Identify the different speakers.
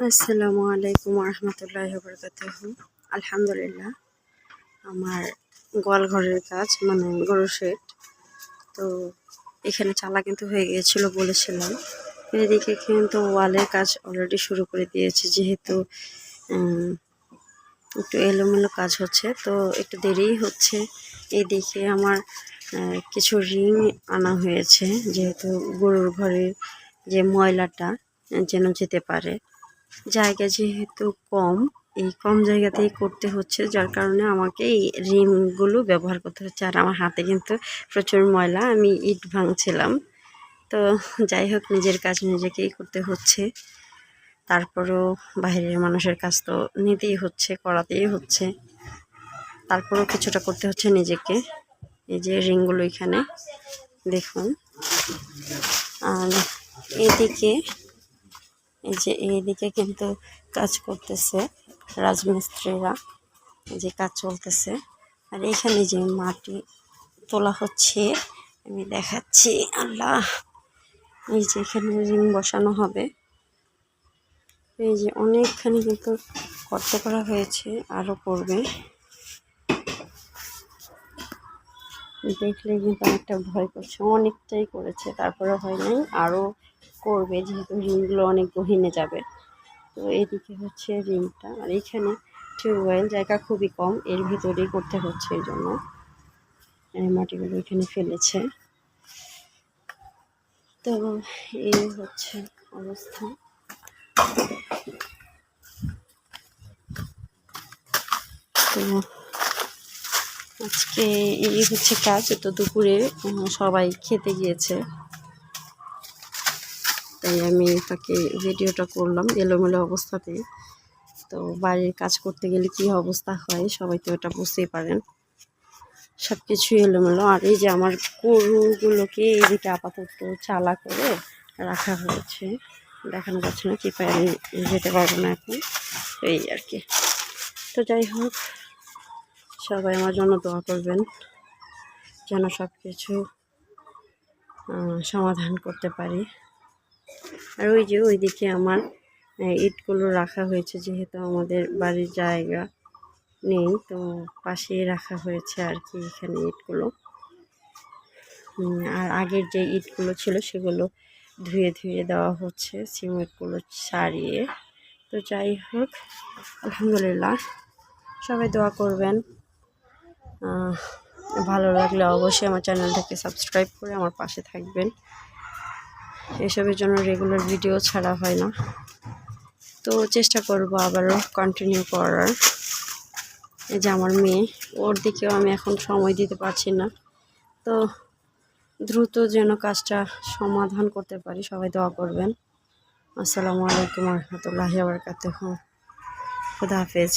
Speaker 1: আসসালামু আলাইকুম রহমতুল্লাহ বরকাত আলহামদুলিল্লাহ, আমার গোয়াল ঘরের কাজ মানে গরু শেড তো এখানে চালা কিন্তু হয়ে গিয়েছিল বলেছিলাম। এদিকে কিন্তু ওয়ালের কাজ অলরেডি শুরু করে দিয়েছে, যেহেতু একটু এলোমেলো কাজ হচ্ছে, তো একটু দেরিই হচ্ছে। এদিকে আমার কিছু রিং আনা হয়েছে, যেহেতু গরুর ঘরের যে ময়লাটা, যেন যেতে পারে। জায়গা যেহেতু কম, এই কম জায়গাতেই করতে হচ্ছে, যার কারণে আমাকে এই রিমগুলো ব্যবহার করতে হচ্ছে। আর আমার হাতে কিন্তু প্রচুর ময়লা, আমি ইট ভাঙছিলাম। তো যাই হোক, নিজের কাজ নিজেকেই করতে হচ্ছে। তারপরেও বাইরের মানুষের কাজ তো নিতেই হচ্ছে, করাতেই হচ্ছে। তারপরেও কিছুটা করতে হচ্ছে নিজেকে। এই যে রিংগুলো এখানে, দেখুন। আর এদিকে এই যে এইদিকে কিন্তু কাজ করতেছে রাজমিস্ত্রিরা যে কাজ চলতেছে। আর এখানে যে মাটি তোলা হচ্ছে, আমি দেখাচ্ছি, আল্লাহ! এই যে এখানে রিং বসানো হবে। এই যে অনেকখানি কিন্তু কষ্ট করা হয়েছে, আরও করবে। দেখলে কিন্তু অনেকটা ভয় করছে। অনেকটাই করেছে, তারপরে হয় নাই আরও করবে যেহেতু রিংগুলো অনেক গহিনে যাবে। তো এদিকে হচ্ছে রিংটা, আর এখানে টিউবওয়েল, জায়গা খুবই কম, এর ভিতরেই করতে হচ্ছে এই জন্য। মাটিগুলো এখানে ফেলেছে। তো এই হচ্ছে অবস্থা। তো আজকে এই হচ্ছে কাজ তো দুপুরে সবাই খেতে গিয়েছে। তাই আমি তাকে ভিডিওটা করলাম এলোমেলো অবস্থাতে। তো বাড়ির কাজ করতে গেলে কী অবস্থা হয়, সবাই তো এটা বুঝতেই পারেন। সব কিছুই এলোমেলো। আর এই যে আমার গরুগুলোকে এদিকে আপাতত চালা করে রাখা হয়েছে। দেখানো যাচ্ছে না, কি আমি যেতে পারব না এখন। এই আর কি। তো যাই হোক সবাই আমার জন্য দোয়া করবেন যেন সব কিছু সমাধান করতে পারি। আর ওই যে ওইদিকে আমার ইটগুলো রাখা হয়েছে যেহেতু আমাদের বাড়ির জায়গা নেই, তো পাশেই রাখা হয়েছে আর কি এখানে ইটগুলো। আর আগের যে ইটগুলো ছিল সেগুলো ধুয়ে ধুয়ে দেওয়া হচ্ছে সিমেন্টগুলো সারিয়ে। তো যাই হোক, আলহামদুলিল্লাহ, সবাই দোয়া করবেন। ভালো লাগলে অবশ্যই আমার চ্যানেলটাকে সাবস্ক্রাইব করে আমার পাশে থাকবেন। এসবের জন্য রেগুলার ভিডিও ছাড়া হয় না। তো চেষ্টা করব আবারও কন্টিনিউ করার। এই যে আমার মেয়ে, ওর দিকেও আমি এখন সময় দিতে পারছি না। তো দ্রুত যেন কাজটা সমাধান করতে পারি, সবাই দোয়া করবেন। আসসালামু আলাইকুম রহমতুল্লাহ আবরকাত খুদা হাফেজ।